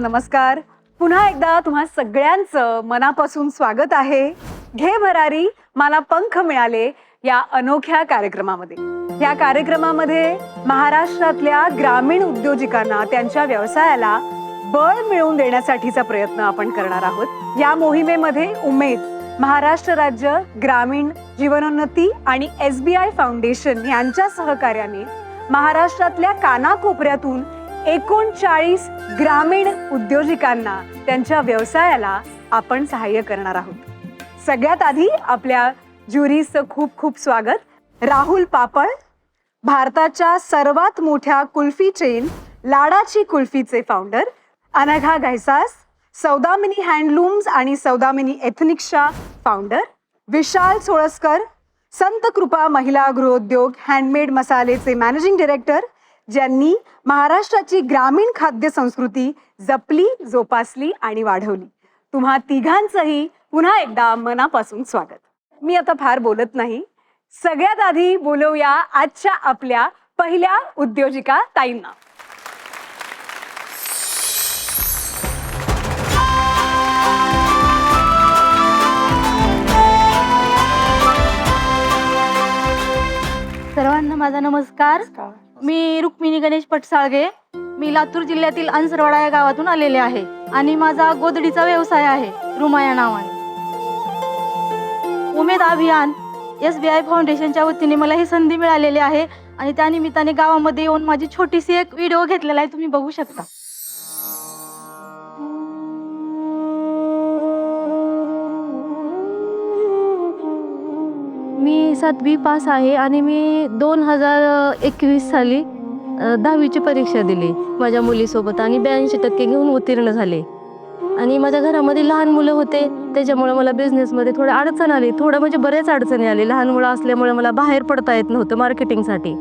नमस्कार. नमस्कार पुन्हा एकदा तुम्हा सगळ्यांचं मनापासून स्वागत आहे. घे भरारी मला पंख मिळाले या अनोख्या कार्यक्रमामध्ये. या कार्यक्रमामध्ये महाराष्ट्रातल्या ग्रामीण उद्योजकांना त्यांच्या व्यवसायाला बळ मिळवून देण्यासाठीचा प्रयत्न आपण करणार आहोत. या मोहिमेमध्ये उमेद महाराष्ट्र राज्य ग्रामीण जीवनोन्नती आणि एस बी आय फाउंडेशन यांच्या सहकार्याने महाराष्ट्रातल्या कानाकोपऱ्यातून एकोणचाळीस ग्रामीण उद्योजकांना त्यांच्या व्यवसायाला आपण सहाय्य करणार आहोत. सगळ्यात आधी आपल्या ज्युरीचं खूप खूप स्वागत. राहुल पापळ भारताच्या सर्वात मोठ्या कुल्फी चेन लाडाची कुल्फीचे फाउंडर अनघा घैसास सौदामिनी हँडलूम्स आणि सौदामिनी एथनिक्सच्या फाउंडर विशाल सोळसकर संत कृपा महिला गृहोद्योग हँडमेड मसालेचे मॅनेजिंग डिरेक्टर ज्यांनी महाराष्ट्राची ग्रामीण खाद्य संस्कृती जपली जोपासली आणि वाढवली. तुम्हा तिघांचंही पुन्हा एकदा मनापासून स्वागत. मी आता फार बोलत नाही. सगळ्यात आधी बोलवूया आजच्या आपल्या पहिल्या उद्योजिका ताईंना. सर्वांना माझा नमस्कार. मी रुक्मिणी गणेश पटसाळगे. मी लातूर जिल्ह्यातील अंसरवाडा या गावातून आलेले आहे आणि माझा गोदडीचा व्यवसाय आहे रुमाया नावाने. उमेद अभियान एस बी आय फाउंडेशनच्या वतीने मला ही संधी मिळालेली आहे आणि त्यानिमित्ताने गावामध्ये येऊन माझी छोटीशी एक व्हिडिओ घेतलेला आहे तुम्ही बघू शकता. मी सातवी पास आहे आणि मी दोन हजार एकवीस साली दहावीची परीक्षा दिली माझ्या मुलीसोबत आणि ब्याऐंशी टक्के घेऊन उत्तीर्ण झाले. आणि माझ्या घरामध्ये लहान मुलं होते त्याच्यामुळे मला बिझनेसमध्ये थोडं अडचण आली. थोडं म्हणजे बरेच अडचणी आली. लहान मुलं असल्यामुळे मला बाहेर पडता येत नव्हतं मार्केटिंगसाठी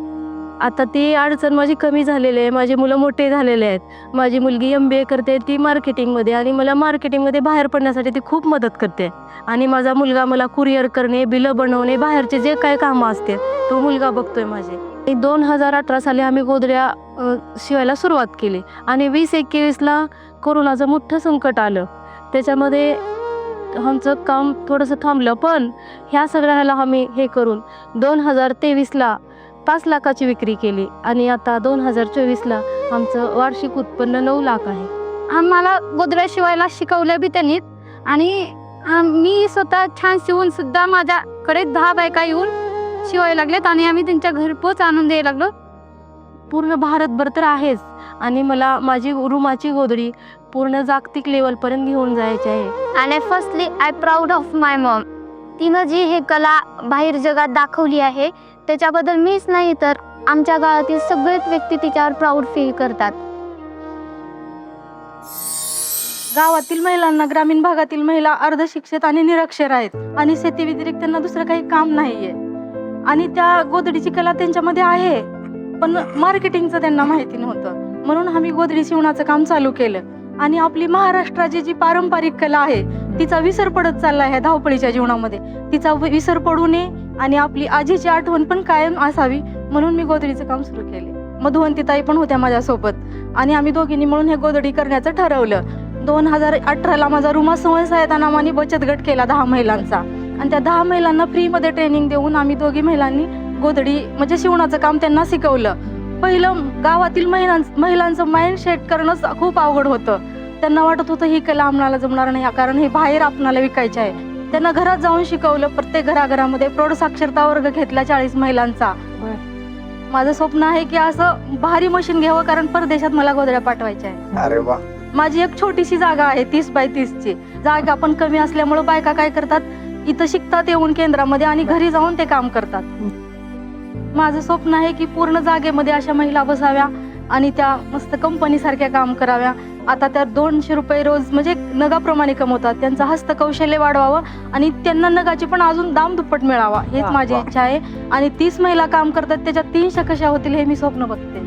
आता ती अडचण माझी कमी झालेली आहे. माझी मुलं मोठे झालेले आहेत. माझी मुलगी एम बी ए करते ती मार्केटिंगमध्ये आणि मला मार्केटिंगमध्ये बाहेर पडण्यासाठी ती खूप मदत करते. आणि माझा मुलगा मला कुरिअर करणे बिलं बनवणे बाहेरचे जे काय कामं असते तो मुलगा बघतोय माझे. दोन हजार अठरा साली आम्ही गोदड्या शिवायला सुरुवात केली. आणि वीस एकवीसला कोरोनाचं मोठं संकट आलं. त्याच्यामध्ये आमचं काम थोडंसं थांबलं पण ह्या सगळ्याला आम्ही हे करून दोन हजार तेवीसला पाच लाखाची विक्री केली आणि आता दोन हजार चोवीसला आमचं वार्षिक उत्पन्न नऊ लाख आहे. आम्हाला गोदड्या शिवायला शिकवलं बी त्यांनी आणि मी स्वतः छान शिवून सुद्धा माझ्याकडे दहा बायका येऊन शिवायला लागलेत आणि आम्ही त्यांच्या घरपोच आणून द्यायला लागलो. पूर्ण भारतभर तर आहेच आणि मला माझी रुमाची गोदडी पूर्ण जागतिक लेवलपर्यंत घेऊन जायची आहे. आणि firstly I proud of my mom तिनं जी हे कला बाहेर जगात दाखवली आहे त्याच्याबद्दल मीच नाही तर आमच्या गावातील सगळेच व्यक्ती तिच्यावर प्राऊड फील करतात. गावातील महिलांना ग्रामीण भागातील महिला अर्धशिक्षित आणि निरक्षर आहेत आणि शेती व्यतिरिक्त त्यांना दुसरं काही काम नाहीये. आणि त्या गोदडीची कला त्यांच्यामध्ये आहे पण मार्केटिंगचं त्यांना माहिती नव्हतं. म्हणून आम्ही गोदडी शिवणाचं काम चालू केलं. आणि आपली महाराष्ट्राची जी पारंपरिक कला आहे तिचा विसर पडत चालला आहे धावपळीच्या जीवनामध्ये. तिचा वि- विसर पडू नये आणि आपली आजीची आठवण पण कायम असावी म्हणून मी गोदडीचं काम सुरू केले. मधुवंतीताई पण होत्या माझ्यासोबत आणि आम्ही दोघींनी मिळून हे गोदडी करण्याचं ठरवलं. दोन हजार अठराला माझा रुमा संवाद सहायता नावाने बचत गट केला दहा महिलांचा. आणि त्या दहा महिलांना फ्रीमध्ये ट्रेनिंग देऊन आम्ही दोघी महिलांनी गोदडी म्हणजे शिवणाचं काम त्यांना शिकवलं. पहिलं गावातील महिलां महिलांचं माइंड सेट करणंच खूप अवघड होतं. त्यांना वाटत होतं ही कला आम्हाला जमणार नाही कारण हे बाहेर आपणाला विकायचे आहे. त्यांना घरात जाऊन शिकवलं प्रत्येक घराघरामध्ये प्रौढ साक्षरता वर्ग घेतला चाळीस महिलांचा. माझं स्वप्न आहे की असं भारी मशीन घ्यावं कारण परदेशात मला गोदड्या पाठवायच्या आहे अरे वा. माझी एक छोटीशी जागा आहे तीस बाय तीसची. जागा पण कमी असल्यामुळे बायका काय करतात? इथं शिकतात येऊन केंद्रामध्ये आणि घरी जाऊन ते काम करतात. माझं स्वप्न आहे की पूर्ण जागेमध्ये अशा महिला बसाव्या आणि त्या मस्त कंपनी सारख्या काम कराव्या. आता त्या दोनशे रुपये रोज म्हणजे नगाप्रमाणे कमवतात. त्यांचं हस्तकौशल्य वाढवावं आणि त्यांना नगाची पण अजून दाम दुप्पट मिळावा. हेच माझी. इच्छा आहे. आणि तीस महिला काम करतात त्याच्यात तीनशे कशा होतील हे मी स्वप्न बघते.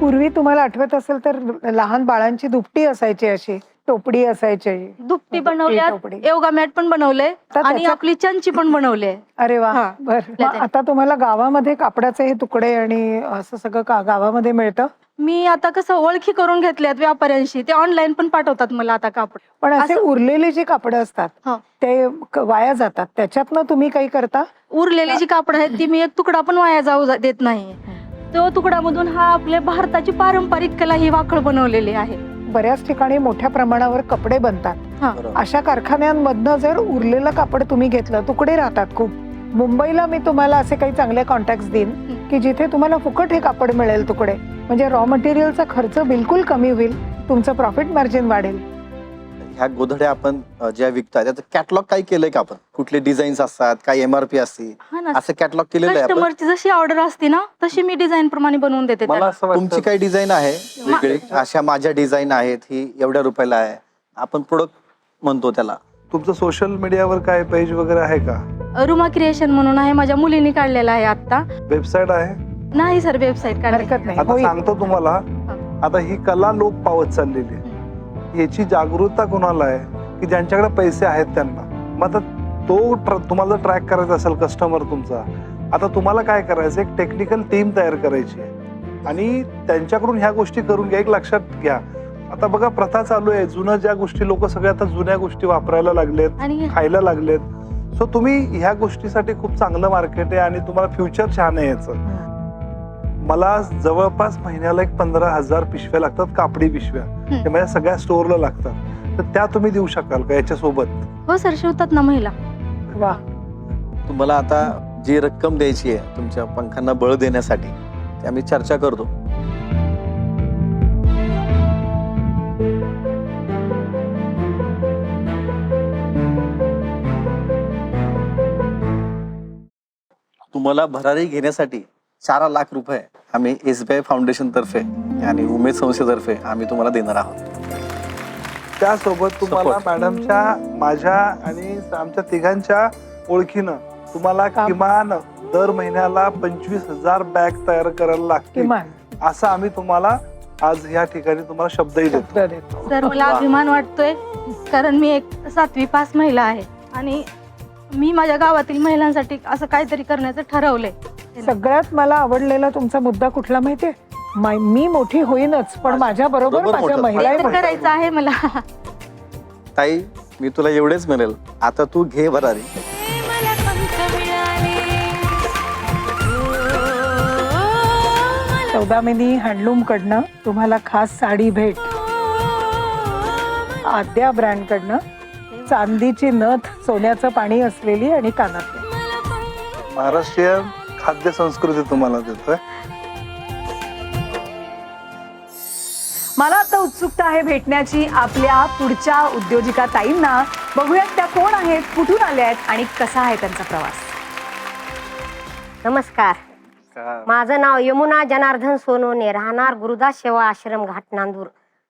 पूर्वी तुम्हाला आठवत असेल तर लहान बाळांची दुपटी असायची अशी. टोपडी असायची. दुपटी बनवल्यात. योगा मॅट पण बनवले आणि आपली चंची पण बनवले. अरे वा हा. बर. आता तुम्हाला गावामध्ये कापडाचे हे तुकडे आणि असं सगळं का गावामध्ये मिळतं? मी आता कसं ओळखी करून घेतल्यात व्यापाऱ्यांशी. ते ऑनलाईन पण पाठवतात मला आता कापड. पण असे उरलेले जे कापड असतात. ते वाया जातात. त्याच्यातनं तुम्ही काही करता? उरलेली जी कापड आहेत ती मी एक तुकडा पण वाया जाऊ देत नाही. तो तुकडामधून हा आपल्या भारताची पारंपरिक कला ही वाखळ बनवलेली आहे. बऱ्याच ठिकाणी मोठ्या प्रमाणावर कपडे बनतात. हा. अशा कारखान्यांमधनं जर उरलेलं कापड तुम्ही घेतलं तुकडे राहतात खूप. मुंबईला मी तुम्हाला असे काही चांगले कॉन्टॅक्ट देईन की जिथे तुम्हाला फुकट हे कापड मिळेल तुकडे. म्हणजे रॉ मटेरियलचा खर्च बिलकुल कमी होईल तुमचं प्रॉफिट मार्जिन वाढेल. ह्या गोधड्या आपण ज्या विकतात त्याचं कॅटलॉग काय केलंय का आपण? कुठले डिझाईन्स असतात काय एमआरपी असते? हा ना. असं कॅटलॉग केलेलं आहे आपण? कस्टमरची जशी ऑर्डर असते ना तशी मी डिझाईन प्रमाणे बनवून देते मला त्याला. असं तुमची वाटतं काही डिझाईन आहे? वेगळी? अशा माझ्या डिझाईन आहेत ही एवढ्या रुपयाला आहे. आपण प्रोडक्ट म्हणतो त्याला. तुमचं सोशल मीडियावर काय पेज वगैरे आहे का? रुमा क्रिएशन म्हणून आहे माझ्या मुलीने काढलेला आहे आता वेबसाईट आहे? नाही सर वेबसाईट काढली हरकत नाही. आता होईल सांगतो तुम्हाला आता ही कला लोप पावत चाललेली आहे. याची जागरूकता कोणाला आहे? की ज्यांच्याकडे पैसे आहेत त्यांना. मग आता तो ट्र- तुम्हाला ट्रॅक करायचा असेल कस्टमर तुमचा. आता तुम्हाला काय करायचं? एक टेक्निकल टीम तयार करायची आहे. आणि त्यांच्याकडून ह्या गोष्टी करून घ्या. एक लक्षात घ्या. आता बघा प्रथा चालू आहे. जुनं ज्या गोष्टी लोक सगळ्या आता जुन्या गोष्टी वापरायला लागलेत खायला लागलेत. सो तुम्ही ह्या गोष्टीसाठी खूप चांगलं मार्केट आहे आणि तुम्हाला फ्युचर छान आहे याचं. मला जवळपास महिन्याला एक पंधरा हजार पिशव्या लागतात कापडी पिशव्या. ते माझ्या सगळ्या स्टोअरला लागतात. तर त्या तुम्ही देऊ शकाल का याच्यासोबत? हो सर शिवतात ना महिला. वा. तुम्हाला आता जी रक्कम द्यायची आहे तुमच्या पंखांना बळ देण्यासाठी ते आम्ही चर्चा करतो. तुम्हाला भरारी घेण्यासाठी चार लाख रुपये आम्ही एस बी आय फाउंडेशन तर्फे आणि उमेद संस्थेतर्फे आम्ही तुम्हाला देणार आहोत त्यासोबत तुम्हाला Support. मॅडमच्या माझ्या आणि आमच्या तिघांच्या ओळखीनं तुम्हाला काम. किमान दर महिन्याला पंचवीस हजार बॅग तयार करायला लागतील किमान असं आम्ही तुम्हाला आज या ठिकाणी तुम्हाला शब्दही देतो शब्द देतो सर मला वा. अभिमान वाटतोय कारण मी एक सातवी पास महिला आहे आणि मी माझ्या गावातील महिलांसाठी असं काहीतरी करण्याचं ठरवलंय सगळ्यात मला आवडलेला तुमचा मुद्दा कुठला माहितीये मा- मी मोठी होईनच पण माझ्या बरोबर बरोबर माझ्या मोठं. महिलाही काहीतरी मोठ्या करायचं आहे मला? ताई मी तुला एवढेच मिळेल आता तू घे भरारी. चौदामिनी हँडलूम कडनं तुम्हाला खास साडी भेट. आद्या ब्रँड कडनं. चांदीची नथ सोन्याचं पाणी असलेली आणि कानातली. महाराष्ट्रीयन खाद्य संस्कृती तुम्हाला देतोय. मला आता उत्सुकता आहे भेटण्याची आपल्या पुढच्या उद्योजिका ताईंना. बघूयात त्या कोण आहेत कुठून आल्या आहेत आणि कसा आहे त्यांचा प्रवास. नमस्कार. माझं नाव यमुना जनार्दन सोनवणे राहणार गुरुदास सेवा आश्रम घाट नांदूर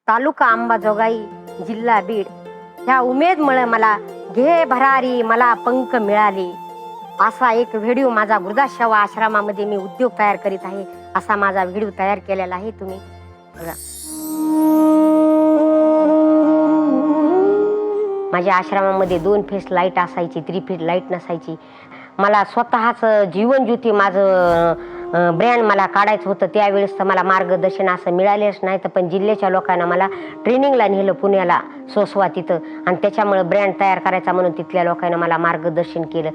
तालुका अंबाजोगाई जिल्हा बीड. ह्या उमेदमुळे मला घे भरारी मला पंख मिळाले. असा एक व्हिडिओ माझा गुरुदास आश्रमामध्ये मी उद्योग तयार करीत आहे असा माझा व्हिडिओ तयार केलेला आहे तुम्ही बघा. माझ्या आश्रमामध्ये दोन फेस लाइट असायची थ्री फेस लाइट नसायची. मला स्वतःच जीवन ज्योती माझं ब्रँड मला काढायचं होतं त्यावेळेस तर मला मार्गदर्शन असं मिळालेच नाही तर पण जिल्ह्याच्या लोकांना मला ट्रेनिंगला नेलं पुण्याला सोसवा तिथं. आणि त्याच्यामुळं ब्रँड तयार करायचा म्हणून तिथल्या लोकांना मला मार्गदर्शन केलं.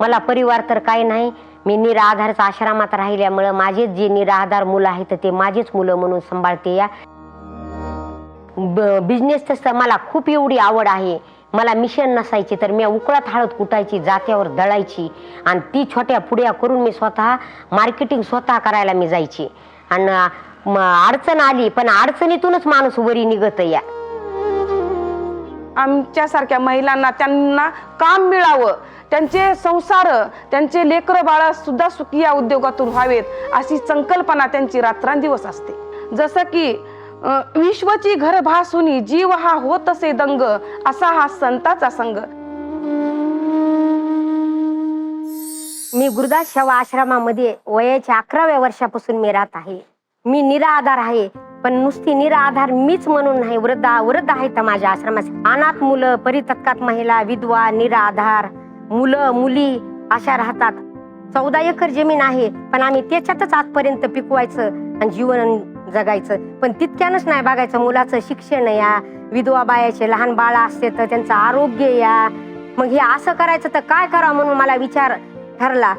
मला परिवार तर काही नाही. मी निराधारच आश्रमात राहिल्यामुळं माझेच जे निराधार मुलं आहेत ते माझेच मुलं म्हणून सांभाळते या. बिझनेस तसं मला खूप एवढी आवड आहे. मला मिशन नसायची तर मी उकळात हळद कुटायची जात्यावर दळायची. आणि ती छोट्या पुड्या करून मी स्वतः मार्केटिंग स्वतः करायला मी जायची. आणि अडचण आली पण अडचणीतूनच माणूस वरी निघत या. आमच्यासारख्या महिलांना त्यांना काम मिळावं त्यांचे संसार त्यांचे लेकरं बाळ सुद्धा सुखी या उद्योगातून व्हावेत अशी संकल्पना त्यांची रात्रंदिवस असते. जसं की विश्वची घर भासुनी जीव हा होत असे दंग असा हा संताचा संग मी गुरुदास सेवा आश्रमामध्ये वयाच्या अकराव्या वर्षापासून मी राहत आहे. मी निराधार आहे. पण नुसती निराधार मीच म्हणून नाही वृद्ध वृद्ध आहेत माझ्या आश्रमात अनाथ मुलं परितत्कात महिला विधवा निराधार मुलं मुली अशा राहतात. चौदा एकर जमीन आहे पण आम्ही त्याच्यातच आजपर्यंत पिकवायचं आणि जीवन जगायचं. पण तितक्यानंच नाही बघायचं मुलाचं शिक्षण या विधवा बायाचे लहान बाळ असते तर त्यांचं आरोग्य या. मग हे असं करायचं तर काय करावं म्हणून मला विचार ठरला.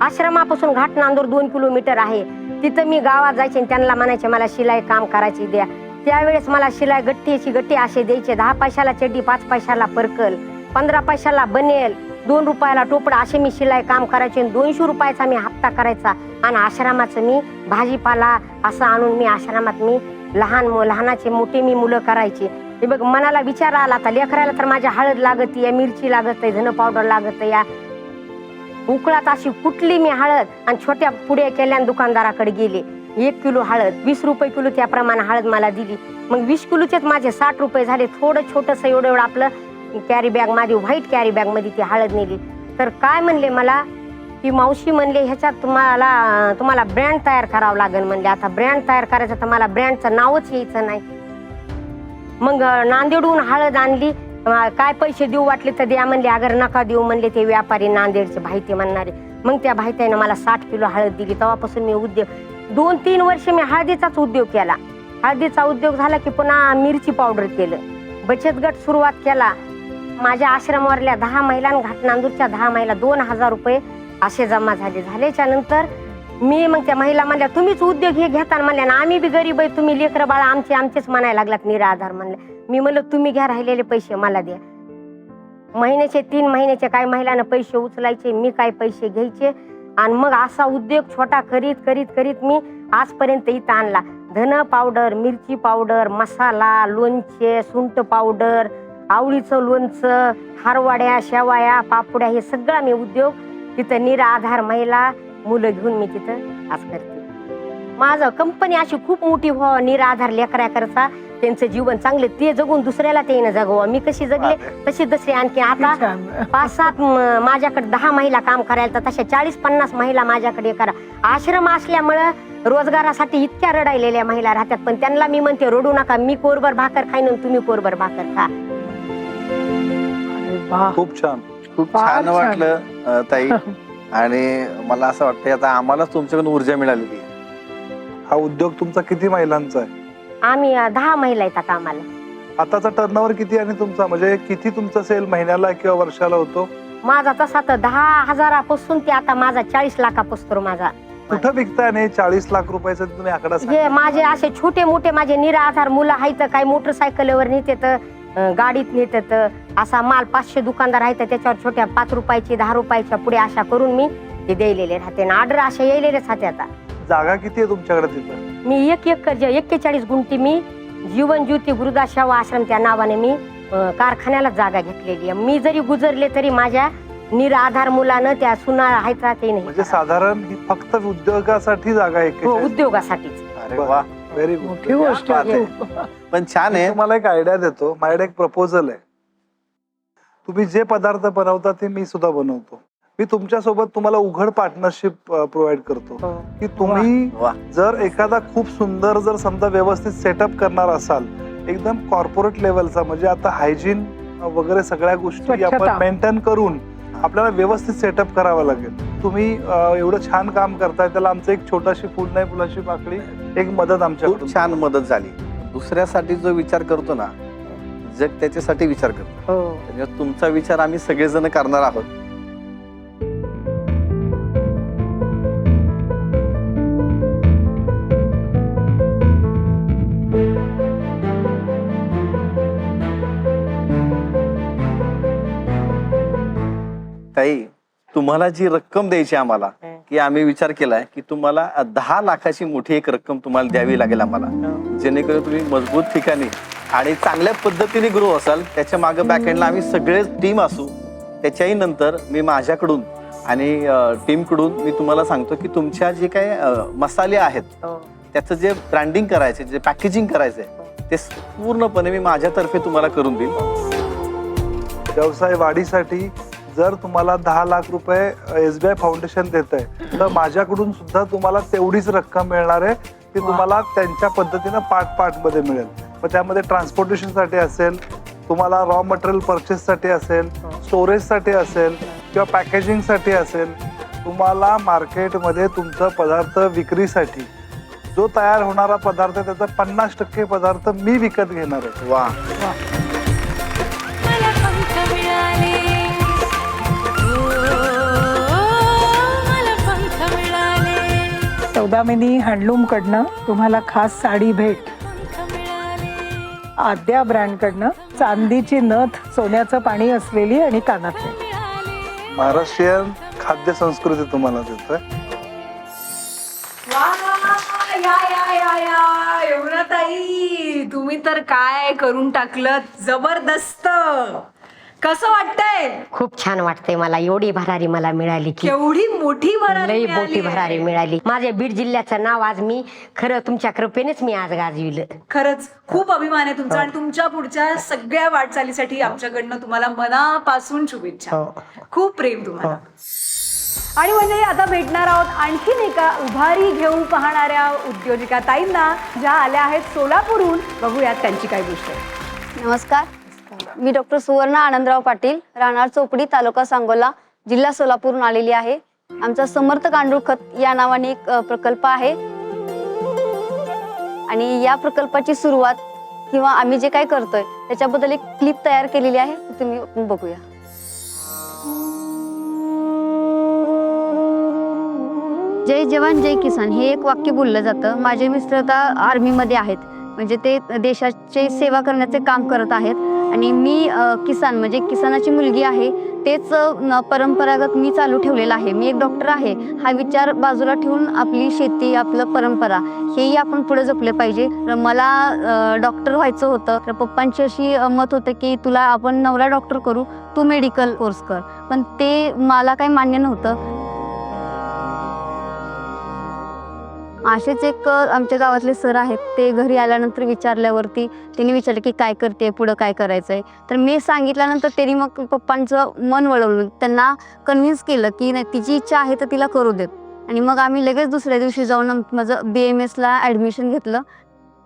आश्रमापासून घाट नांदूर दोन किलोमीटर आहे. तिथं मी गावात जायचे आणि त्यांना म्हणायचे मला शिलाई काम करायची द्या. त्यावेळेस मला शिलाई गट्टीची गट्टी असे द्यायचे दहा पैशाला चड्डी पाच पैशाला परकल पंधरा पैशाला बनेल दोन रुपयाला टोपडा असे मी शिलाई काम करायचे आणि दोनशे रुपयाचा मी हप्ता करायचा. आणि आश्रमाचं मी भाजीपाला असं आणून मी आश्रमात मी लहान लहानाचे मोठे मी मुलं करायचे. हे बघ मनाला विचार आला आता. लेकरायला तर माझ्या हळद लागत या मिरची लागत आहे धन पावडर लागत या उकळात अशी कुठली मी हळद आणि छोट्या पुढे केल्या दुकानदाराकडे गेले. एक किलो हळद वीस रुपये किलो त्याप्रमाणे हळद मला दिली. मग वीस किलोचेच माझे साठ रुपये झाले. थोडं छोटंसं एवढं एवढं आपलं कॅरी बॅग माझी व्हाईट कॅरी बॅगमध्ये ती हळद नेली. तर काय म्हणले मला? की मावशी म्हणले ह्याच्यात तुम्हाला तुम्हाला ब्रँड तयार करावं लागेल. म्हणले आता ब्रँड तयार करायचं तर मला ब्रँडचं नावच यायचं नाही. मग नांदेडहून हळद आणली. काय पैसे देऊ वाटले तर द्या म्हणले. अगर नका देऊ म्हणले ते व्यापारी नांदेडचे भाईते म्हणणारे. मग त्या भायत्यानं मला साठ किलो हळद दिली. तेव्हापासून मी उद्योग दोन तीन वर्ष मी हळदीचाच उद्योग केला. हळदीचा उद्योग झाला की पुन्हा मिरची पावडर केलं. बचत गट सुरुवात केला. माझ्या आश्रमावरल्या दहा महिला घाट नांदूरच्या दहा महिला दोन हजार रुपये असे जमा झाले. झाल्याच्यानंतर मी मग त्या महिला म्हणल्या तुम्हीच उद्योग हे घेताना म्हणल्या ना आम्ही बी गरीब आहे तुम्ही लेकरं बाळा आमचे आमचेच म्हणायला लागलात निराधार म्हणल्या. मी म्हणलं तुम्ही घ्या राहिलेले पैसे मला द्या. महिन्याचे तीन महिन्याचे काय महिलांना पैसे उचलायचे मी काय पैसे घ्यायचे? आणि मग असा उद्योग छोटा करीत करीत करीत मी आजपर्यंत इथं आणला. धन पावडर मिरची पावडर मसाला लोणचे सुंट पावडर आवळीचं लोणचं हारवाड्या शेवाया पापुड्या हे सगळा मी उद्योग तिथं निराधार महिला मुलं घेऊन मी तिथं आज करते. माझं कंपनी अशी खूप मोठी व्हावं निराधार लेकऱ्याकरता त्यांचं जीवन चांगले ते जगून दुसऱ्याला ते जगवा. मी कशी जगले? तशी दुसरी आणखी आता. पाच सात माझ्याकडे दहा महिला काम करायला तर तशा चाळीस पन्नास महिला माझ्याकडे करा. आश्रम असल्यामुळं रोजगारासाठी इतक्या रडायलेल्या महिला राहतात. पण त्यांना मी म्हणते रडू नका. मी कोरभर भाकर खाईन तुम्ही कोरभर भाकर खा. खूप छान. खूप छान. वाटलं ताई. आणि मला असं वाटतं आता आम्हालाच तुमच्याकडून ऊर्जा मिळालेली. हा उद्योग तुमचा किती महिलांचा आहे? आम्ही अं, दहा महिला येतात कामाला आताचा टर्नओव्हर किती आणि तुमचा? म्हणजे किती तुमचा सेल महिन्याला किंवा वर्षाला होतो? माझा तसा तर दहा हजारापासून ते आता माझा चाळीस लाखापासून माझा. कुठं विकताय आणि चाळीस लाख रुपयाचा तुम्ही आकडा हे. माझे असे छोटे मोठे माझे निराधार मुलं आहेत काही मोटरसायकलवर नेतात अं, गाडीत नेतात असा माल पाचशे दुकानदार आहेत त्याच्यावर छोट्या पाच रुपयाची दहा रुपयाच्या पुढे अशा करून मी ते द्यायलेले राहते. ऑर्डर अशा यायलेलेच राहते आता. जागा किती आहे तुमच्याकडे तिथं? मी एक एकर एक्केचाळीस गुंठी मी जीवन ज्योती गुरुदास सेवा आश्रम त्या नावाने मी अं, कारखान्याला जागा घेतलेली आहे. मी जरी गुजरले तरी माझ्या निराधार मुलानं त्या सुना आहेत ना ते नाही म्हणजे साधारण ही फक्त उद्योगासाठी जागा आहे हो उद्योगासाठीच. अरे वा व्हेरी मोठी गुड गोष्ट आहे. पण छान आहे. तुम्हाला एक आयडिया देतो. माझ्याकडे एक प्रपोजल आहे. तुम्ही जे पदार्थ बनवता ते मी सुद्धा बनवतो. मी तुमच्यासोबत तुम्हाला उघड पार्टनरशिप प्रोव्हाइड करतो. हो. की तुम्ही जर एखादा खूप सुंदर जर समजा व्यवस्थित सेटअप करणार असाल एकदम कॉर्पोरेट लेवलचा म्हणजे आता हायजीन वगैरे सगळ्या गोष्टी. आपण मेंटेन करून आपल्याला व्यवस्थित सेटअप करावा लागेल. तुम्ही एवढं छान काम करताय त्याला आमचं एक छोटाशी फुल नाही फुलाची पाकळी एक मदत खूप छान मदत झाली. दुसऱ्यासाठी जो विचार करतो ना जग त्याच्यासाठी विचार करतो. हो. तुमचा विचार आम्ही सगळेजण करणार आहोत. तुम्हाला जी रक्कम द्यायची आम्हाला हं. की आम्ही विचार केलाय की तुम्हाला दहा लाखाची मोठी एक रक्कम तुम्हाला द्यावी लागेल आम्हाला. जेणेकरून तुम्ही मजबूत ठिकाणी आणि चांगल्या पद्धतीने ग्रो असाल त्याच्यामागे बॅकएंडला आम्ही सगळे टीम असू त्याच्याही नंतर मी माझ्याकडून आणि टीमकडून मी तुम्हाला सांगतो की तुमच्या जे काही मसाले आहेत हो. त्याचं जे ब्रँडिंग करायचे जे पॅकेजिंग करायचंय ते पूर्णपणे मी माझ्यातर्फे तुम्हाला करून देईल व्यवसाय वाढीसाठी जर तुम्हाला दहा लाख रुपये एसबीआय फाउंडेशन देत आहे तर माझ्याकडून सुद्धा तुम्हाला तेवढीच रक्कम मिळणार आहे ती तुम्हाला त्यांच्या पद्धतीनं पार्ट पार्टमध्ये मिळेल. मग त्यामध्ये ट्रान्सपोर्टेशनसाठी असेल तुम्हाला रॉ मटेरियल परचेस साठी असेल स्टोरेजसाठी असेल किंवा पॅकेजिंगसाठी असेल तुम्हाला मार्केटमध्ये तुमचा पदार्थ विक्रीसाठी जो तयार होणारा पदार्थ आहे, त्याचा पन्नास टक्के पदार्थ मी विकत घेणार आहे. वा. सौदामिनी हँडलूम कडनं तुम्हाला खास साडी भेट. आद्या ब्रँड कडनं चांदीची नथ सोन्याचं पाणी असलेली आणि कानातले. मिळाले महाराष्ट्रीयन खाद्य संस्कृती तुम्हाला देतोय. वा, या या या या. यमुनाताई तुम्ही तर काय करून टाकलं? जबरदस्त. कसं वाटतंय? खूप छान वाटतंय मला. एवढी भरारी मला मिळाली की. केवढी मोठी भरारी लई मोठी. भरारी मिळाली. माझ्या बीड जिल्ह्याचं नाव आज मी खरं तुमच्या कृपेनेच मी आज गाजविलं. खरंच खूप अभिमान आहे तुमचा आणि तुमच्या पुढच्या सगळ्या वाटचालीसाठी आमच्याकडनं तुम्हाला मनापासून शुभेच्छा. हो. खूप प्रेम तुम्हाला. आणि म्हणजे आता भेटणार आहोत आणखीन एका उभारी घेऊन पाहणाऱ्या उद्योजिका ताईंना ज्या आल्या आहेत सोलापूरहून. बघूयात त्यांची काय गोष्ट आहे. नमस्कार. मी डॉक्टर सुवर्णा आनंदराव पाटील राहणार चोपडी तालुका सांगोला जिल्हा सोलापूरहून आलेली आहे. आमचा समर्थ गांडूळ खत या नावाने एक प्रकल्प आहे. आणि या प्रकल्पाची सुरुवात किंवा आम्ही जे काय करतोय त्याच्याबद्दल एक क्लिप तयार केलेली आहे तुम्ही आपण बघूया. जय जवान जय किसान. हे एक वाक्य बोललं जातं. माझे मिस्टर आता आर्मीमध्ये आहेत. म्हणजे ते देशाचे सेवा करण्याचे काम करत आहेत. आणि मी किसान म्हणजे किसानाची मुलगी आहे तेच परंपरागत मी चालू ठेवलेलं आहे. मी एक डॉक्टर आहे. हा विचार बाजूला ठेवून आपली शेती आपलं परंपरा हेही आपण पुढे जपले पाहिजे. मला डॉक्टर व्हायचं होतं. तर पप्पांची अशी मत होतं की तुला आपण नवरा डॉक्टर करू तू मेडिकल कोर्स कर. पण ते मला काही मान्य नव्हतं. असेच एक आमच्या गावातले सर आहेत ते घरी आल्यानंतर विचारल्यावरती त्यांनी विचारलं की काय करते पुढं काय करायचं आहे तर मी सांगितल्यानंतर त्यांनी मग पप्पांचं मन वळवलं. त्यांना कन्व्हिन्स केलं की नाही तिची इच्छा आहे तर तिला करू देत. आणि मग आम्ही लगेच दुसऱ्या दिवशी जाऊन माझं बी एम एसला ॲडमिशन घेतलं.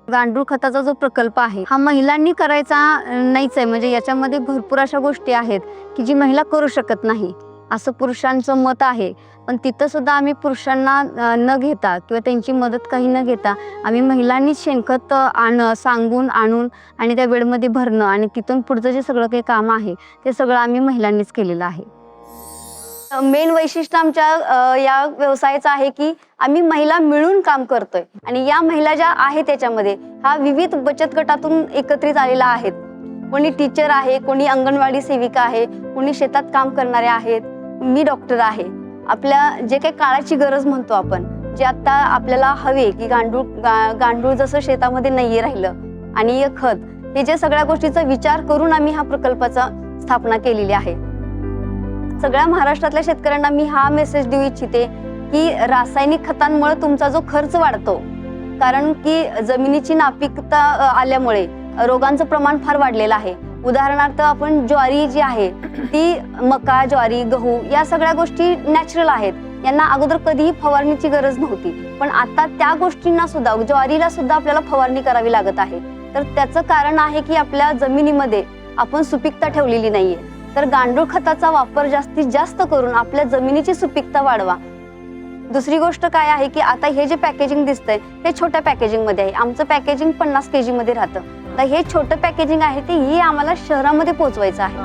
गांडूळ खताचा जो प्रकल्प आहे हा महिलांनी करायचा नाहीच आहे. म्हणजे याच्यामध्ये भरपूर अशा गोष्टी आहेत की जी महिला करू शकत नाही. असं पुरुषांचं मत आहे. पण तिथं सुद्धा आम्ही पुरुषांना न घेता किंवा त्यांची मदत काही न घेता आम्ही महिलांनीच शेणखत अ, आण सांगून आणून आणि त्या वेळमध्ये भरणं आणि तिथून पुढचं जे सगळं काही काम आहे ते सगळं आम्ही महिलांनीच केलेलं आहे. मेन वैशिष्ट्य आमच्या या व्यवसायाचं आहे की आम्ही महिला मिळून काम करतोय आणि या महिला ज्या आहेत त्याच्यामध्ये हा विविध बचत गटातून एकत्रित आलेला आहेत. कोणी टीचर आहे कोणी अंगणवाडी सेविका आहे कोणी शेतात काम करणारे आहेत मी डॉक्टर आहे. आपल्या जे काही काळाची गरज म्हणतो आपण जे आता आपल्याला हवे की गांडूळ गा- गांडूळ जसं शेतामध्ये नाहीये राहिलं आणि हे खत हे जे सगळ्या गोष्टीचा विचार करून आम्ही हा प्रकल्पाचा स्थापना केलेली आहे. सगळ्या महाराष्ट्रातल्या शेतकऱ्यांना मी हा मेसेज देऊ इच्छिते की रासायनिक खतांमुळे तुमचा जो खर्च वाढतो कारण की जमिनीची नापिकता आल्यामुळे रोगांचं प्रमाण फार वाढलेलं आहे. उदाहरणार्थ आपण ज्वारी जी आहे ती मका ज्वारी गहू या सगळ्या गोष्टी नॅचरल आहेत. यांना अगोदर कधीही फवारणीची गरज नव्हती. पण आता त्या गोष्टींना सुद्धा ज्वारीला सुद्धा आपल्याला फवारणी करावी लागत आहे. तर त्याचं कारण आहे की आपल्या जमिनीमध्ये आपण सुपीकता ठेवलेली नाहीये. तर गांडूळ खताचा वापर जास्तीत जास्त करून आपल्या जमिनीची सुपीकता वाढवा. दुसरी गोष्ट काय आहे की आता हे जे पॅकेजिंग दिसतंय हे छोट्या पॅकेजिंगमध्ये आहे. आमचं पॅकेजिंग पन्नास के जीमध्ये राहतं. तर हे छोटं पॅकेजिंग आहे ते हे आम्हाला शहरामध्ये पोहोचवायचं आहे.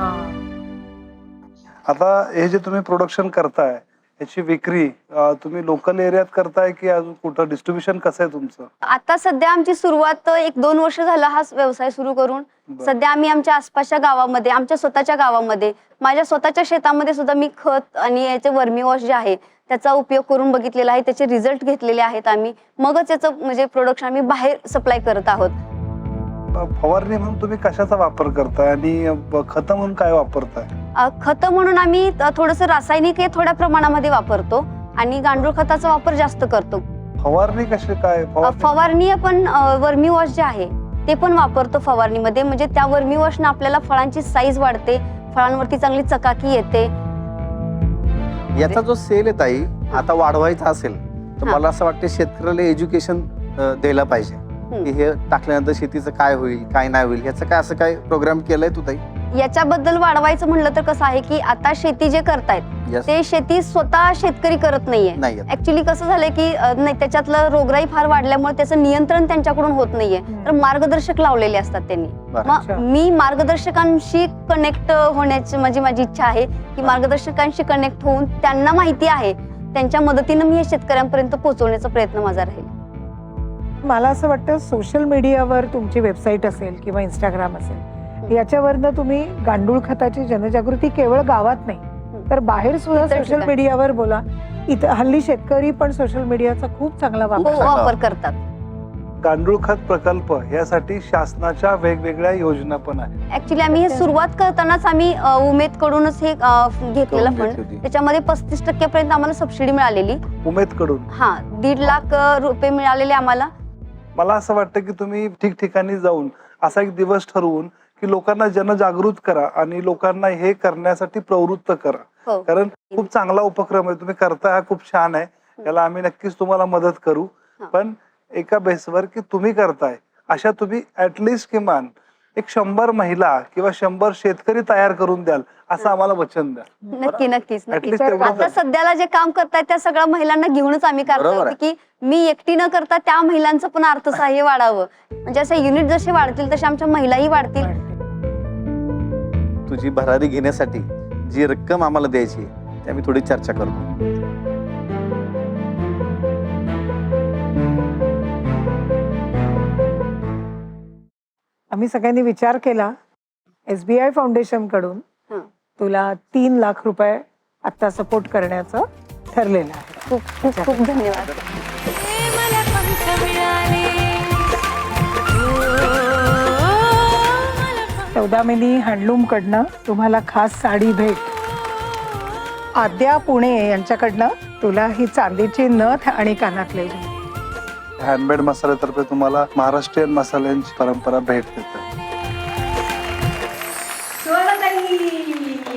आता हे जे तुम्ही प्रोडक्शन करताय याची विक्री अं, तुम्ही लोकल एरियात करताय की अजून कुठं? डिस्ट्रीब्युशन कसं आहे तुमचं? आता सध्या आमची सुरुवात एक दोन वर्ष झाला हा व्यवसाय सुरू करून. बरं. सध्या आम्ही आमच्या आसपासच्या गावामध्ये आमच्या स्वतःच्या गावामध्ये माझ्या स्वतःच्या शेतामध्ये सुद्धा मी खत आणि याचे वर्मी वॉश जे आहे त्याचा उपयोग करून बघितलेला आहे. त्याचे रिझल्ट घेतलेले आहेत आम्ही. मगच याचं म्हणजे प्रोडक्शन आम्ही बाहेर सप्लाय करत आहोत. फवारणी म्हणून तुम्ही कशाचा वापर करताय आणि खतं म्हणून काय वापरताय? खतं म्हणून आम्ही थोडस रासायनिक हे थोड्या प्रमाणामध्ये वापरतो आणि गांडूळ खताचा वापर जास्त करतो. फवारणी कशी काय? फवारणी आपण वर्मी वॉश जे आहे ते पण वापरतो फवारणीमध्ये. म्हणजे त्या वर्मी वॉशनं आपल्याला फळांची साईज वाढते फळांवरती चांगली चकाकी येते. याचा जो सेल आहे ताई आता वाढवायचा असेल तर. मला असं वाटतं शेतकऱ्याला एज्युकेशन द्यायला पाहिजे. की हे टाकल्यानंतर शेतीचं काय होईल काय नाही होईल? ह्याचं काय असं काय प्रोग्राम केलंय तू ताई? याच्याबद्दल वाढवायचं म्हणलं तर कसं आहे की आता शेती जे करतायत Yes. ते शेती स्वतः शेतकरी करत नाहीये. ऍक्च्युली कसं झालंय की अ, नाही त्याच्यातलं रोगराई फार वाढल्यामुळे त्याचं नियंत्रण त्यांच्याकडून होत नाहीये. तर मार्गदर्शक लावलेले असतात त्यांनी. बरं. मग मी मार्गदर्शकांशी कनेक्ट होण्याची माझी माझी इच्छा आहे की मार्गदर्शकांशी कनेक्ट होऊन त्यांना माहिती आहे. त्यांच्या मदतीनं मी हे शेतकऱ्यांपर्यंत पोहोचवण्याचा प्रयत्न माझा राहील. मला असं वाटतं सोशल मीडियावर तुमची वेबसाईट असेल किंवा इंस्टाग्राम असेल याच्यावरनं तुम्ही गांडूळ खताची जनजागृती केवळ गावात नाही तर बाहेर सुद्धा सोशल. मीडियावर बोला. इथं हल्ली शेतकरी पण सोशल मीडियाचा खूप चांगला हो वापर करतात. गांडूळ खत प्रकल्प यासाठी शासनाच्या वेगवेगळ्या योजना पण आहेत. ऍक्च्युली आम्ही हे सुरुवात करतानाच आम्ही उमेद कडूनच हे घेतलेलं घेतली फंड होती. त्याच्यामध्ये पस्तीस टक्क्यापर्यंत आम्हाला सबसिडी मिळालेली. उमेदकडून हा दीड लाख रुपये मिळालेले आम्हाला. मला असं वाटतं की तुम्ही ठिकठिकाणी जाऊन असा एक दिवस ठरवून की लोकांना जनजागृत करा आणि लोकांना हे करण्यासाठी प्रवृत्त करा. हो. कारण खूप चांगला उपक्रम आहे. तुम्ही करता हा खूप छान आहे. याला आम्ही नक्कीच तुम्हाला मदत करू. हा. पण एका बेसवर की तुम्ही करताय अशा तुम्ही ऍटलिस्ट किमान एक शंभर महिला किंवा शंभर शेतकरी तयार करून द्याल असं आम्हाला वचन द्या. नक्की नक्कीच तेवढं आता सध्याला जे काम करतायत त्या सगळ्या महिलांना घेऊनच आम्ही बरोबर करतो आहे. की मी एकटी न करता त्या महिलांचं पण अर्थसहाय्य वाढावं. म्हणजे असे युनिट जसे वाढतील तसे आमच्या महिलाही वाढतील. तुझी भरारी घेण्यासाठी जी रक्कम आम्हाला द्यायची आहे, ती आम्ही थोडी चर्चा करतो. आम्ही सगळ्यांनी विचार केला एसबीआय फाउंडेशनकडून. तुला तीन लाख रुपये आता सपोर्ट करण्याचं ठरलेलं आहे. खूप खूप खूप धन्यवाद. पंख चौदामिनी हँडलूम कडनं तुम्हाला खास साडी भेट. आद्या पुणे यांच्याकडनं तुला ही चांदीची नथ आणि कानातले हँडमेड मसाल्यातर्फे तुम्हाला महाराष्ट्रीयन मसाल्यांची परंपरा भेट देते.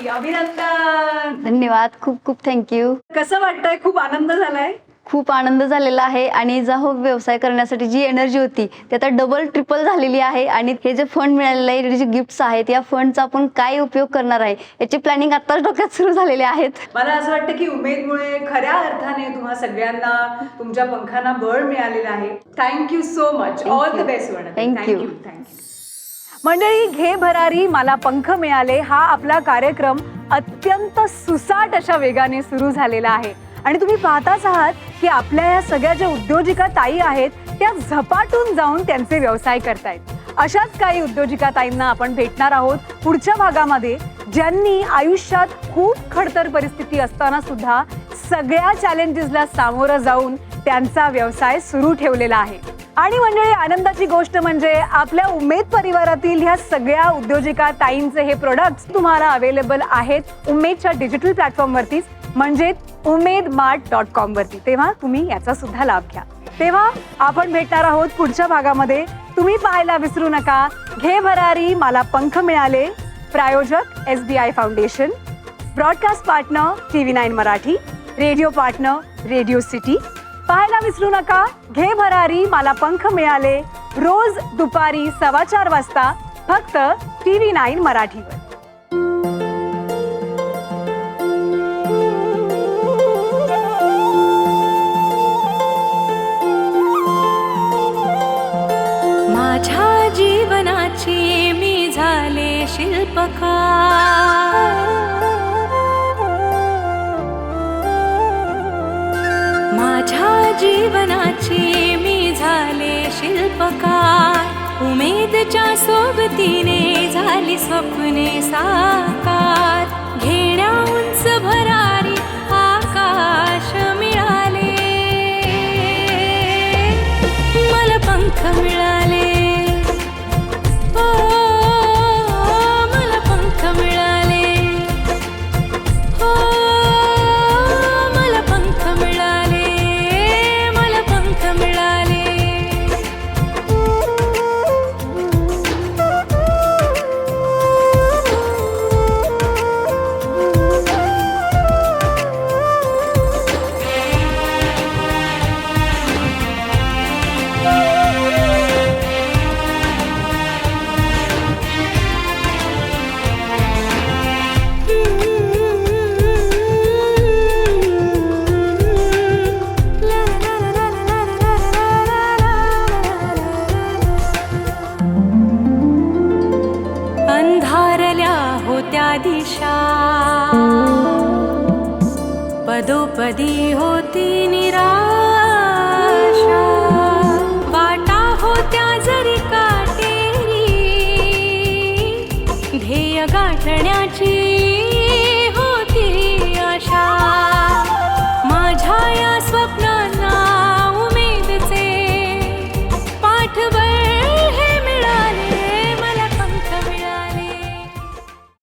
अभिनंदन. धन्यवाद. खूप खूप थँक्यू कसं वाटतंय? खूप आनंद झालाय. खूप आनंद झालेला आहे आणि जा हो व्यवसाय करण्यासाठी जी एनर्जी होती ती आता डबल ट्रिपल झालेली आहे आणि हे जे फंड मिळालेलं आहे जे गिफ्ट्स आहेत या फंडचा आपण काय उपयोग करणार आहे याची प्लॅनिंग आत्ताच डोक्यात सुरू झालेली आहेत. मला असं वाटतं की उमेदमुळे खऱ्या अर्थाने तुम्हा सगळ्यांना तुमच्या पंखांना बळ मिळालेलं आहे. Thank you so much all the. Best. Thank you मंडळी घे भरारी मला पंख मिळाले हा आपला कार्यक्रम अत्यंत सुसाट अशा वेगाने सुरू झालेला आहे आणि तुम्ही पाहताच आहात की आपल्या या सगळ्या ज्या उद्योजिका ताई आहेत त्या झपाटून जाऊन त्यांचे व्यवसाय करतायत. अशाच काही उद्योजिका ताईंना आपण भेटणार आहोत पुढच्या भागामध्ये ज्यांनी आयुष्यात खूप खडतर परिस्थिती असताना सुद्धा सगळ्या चॅलेंजेसला सामोरं जाऊन त्यांचा व्यवसाय सुरू ठेवलेला आहे. आणि मंडळी आनंदाची गोष्ट म्हणजे आपल्या उमेद परिवारातील ह्या सगळ्या उद्योजिका ताईंचे हे प्रोडक्ट्स तुम्हाला अवेलेबल आहेत उमेदच्या डिजिटल प्लॅटफॉर्मवरतीच म्हणजे उमेद मार्ट डॉट कॉम वरती. तेव्हा तुम्ही याचा सुद्धा लाभ घ्या. तेव्हा आपण भेटणार आहोत पुढच्या भागामध्ये. तुम्ही पाहायला विसरू नका. घे भरारी मला पंख मिळाले. प्रायोजक S B I foundation. Broadcast partner T V nine Marathi. Radio partner Radio City. पाहायला विसरू नका. घे भरारी मला पंख मिळाले. रोज दुपारी सव्वा चार वाजता फक्त टी व्ही नाईन मराठीवर. जीवनाची मी झाले शिल्पकार. माझ्या जीवनाची मी झाले शिल्पकार. उमेदच्या सोबतीने झाली स्वप्ने साकार.